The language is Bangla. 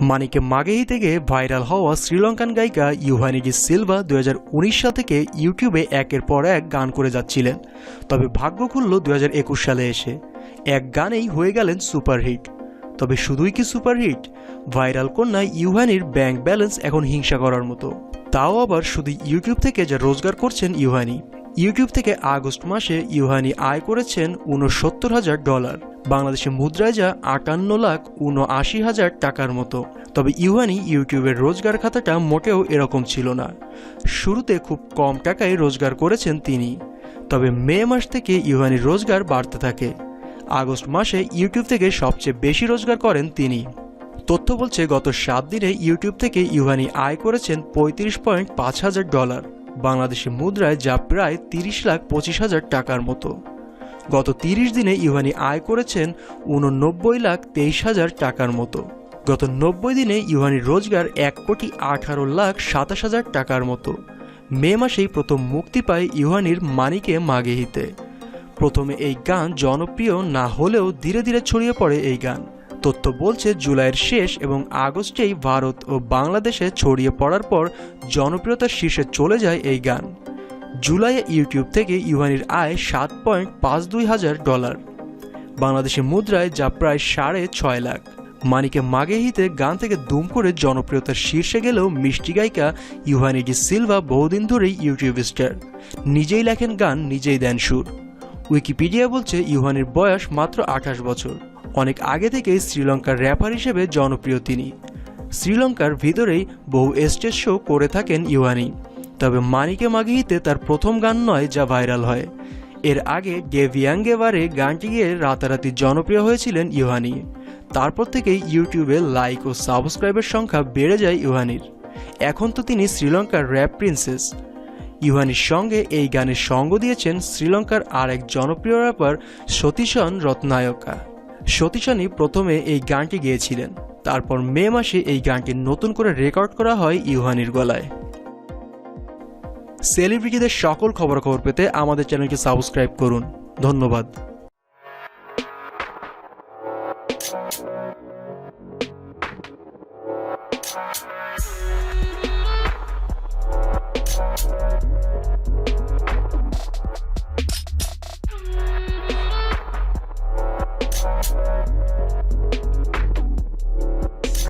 মানিকে মাগেহি থেকে ভাইরাল হওয়া শ্রীলঙ্কান গায়িকা ইউহানিজি সিলভা দু সাল থেকে ইউটিউবে একের পর এক গান করে যাচ্ছিলেন। তবে ভাগ্য খুলল দু হাজার একুশ সালে এসে। এক গানেই হয়ে গেলেন সুপারহিট। তবে শুধুই কি সুপারহিট? ভাইরাল কন্যা ইউহানির ব্যাংক ব্যালেন্স এখন হিংসা করার মতো। তাও আবার শুধু ইউটিউব থেকে যা রোজগার করছেন ইউহানি। ইউটিউব থেকে আগস্ট মাসে ইউহানি আয় করেছেন উনসত্তর হাজার ডলার। বাংলাদেশে মুদ্রায় যা আটান্ন লাখ উনআশি হাজার টাকার মতো। তবে ইউহানি ইউটিউবের রোজগার খাতাটা মোটেও এরকম ছিল না। শুরুতে খুব কম টাকায় রোজগার করেছেন তিনি। তবে মে মাস থেকে ইউহানির রোজগার বাড়তে থাকে। আগস্ট মাসে ইউটিউব থেকে সবচেয়ে বেশি রোজগার করেন তিনি। তথ্য বলছে, গত সাত দিনে ইউটিউব থেকে ইউহানি আয় করেছেন পঁয়ত্রিশ পয়েন্ট পাঁচ হাজার ডলার। বাংলাদেশি মুদ্রায় যা প্রায় তিরিশ লাখ পঁচিশ হাজার টাকার মতো। গত তিরিশ দিনে ইউহানি আয় করেছেন উননব্বই লাখ তেইশ হাজার টাকার মতো। গত নব্বই দিনে ইউহানির রোজগার এক কোটি আঠারো লাখ সাতাশ হাজার টাকার মতো। মে মাসেই প্রথম মুক্তি পায় ইউহানির মানিকে মাগেহিতে প্রথমে এই গান জনপ্রিয় না হলেও ধীরে ধীরে ছড়িয়ে পড়ে এই গান। তথ্য বলছে জুলাইয়ের শেষ এবং আগস্টেই ভারত ও বাংলাদেশে ছড়িয়ে পড়ার পর জনপ্রিয়তার শীর্ষে চলে যায় এই গান। জুলাইয়ে ইউটিউব থেকে ইউহানির আয় সাত পয়েন্ট পাঁচ দুই হাজার ডলার। বাংলাদেশি মুদ্রায় যা প্রায় সাড়ে ছয় লাখ। মানিকে মাগেহিতে গান থেকে দুম করে জনপ্রিয়তার শীর্ষে গেলেও মিষ্টি গায়িকা ইউহানিডি সিলভা বহুদিন ধরেই ইউটিউব স্টার। নিজেই লেখেন গান, নিজেই দেন সুর। উইকিপিডিয়া বলছে ইউহানির বয়স মাত্র আঠাশ বছর। অনেক আগে থেকেই শ্রীলঙ্কার র্যাপার হিসেবে জনপ্রিয় তিনি। শ্রীলঙ্কার ভিতরেই বহু স্টেজ শো করে থাকেন ইউহানি। তবে মানিকে মাগিহিতে তার প্রথম গান নয় যা ভাইরাল হয়। এর আগে গেভিয়াঙ্গেবারে গানটি গিয়ে রাতারাতি জনপ্রিয় হয়েছিলেন ইউহানি। তারপর থেকেই ইউটিউবে লাইক ও সাবস্ক্রাইবের সংখ্যা বেড়ে যায় ইউহানির। এখন তো তিনি শ্রীলঙ্কার র্যাপ প্রিন্সেস। ইউহানির সঙ্গে এই গানের সঙ্গ দিয়েছেন শ্রীলঙ্কার আর এক জনপ্রিয় র্যাপার সতীশন রত্নায়কা। সতীশনই প্রথমে এই গানটি গেয়েছিলেন। তারপর মে মাসে এই গানটি নতুন করে রেকর্ড করা হয় ইউহানির গলায়। সেলিব্রিটিদের সকল খবরাখবর পেতে আমাদের চ্যানেলকে সাবস্ক্রাইব করুন। ধন্যবাদ।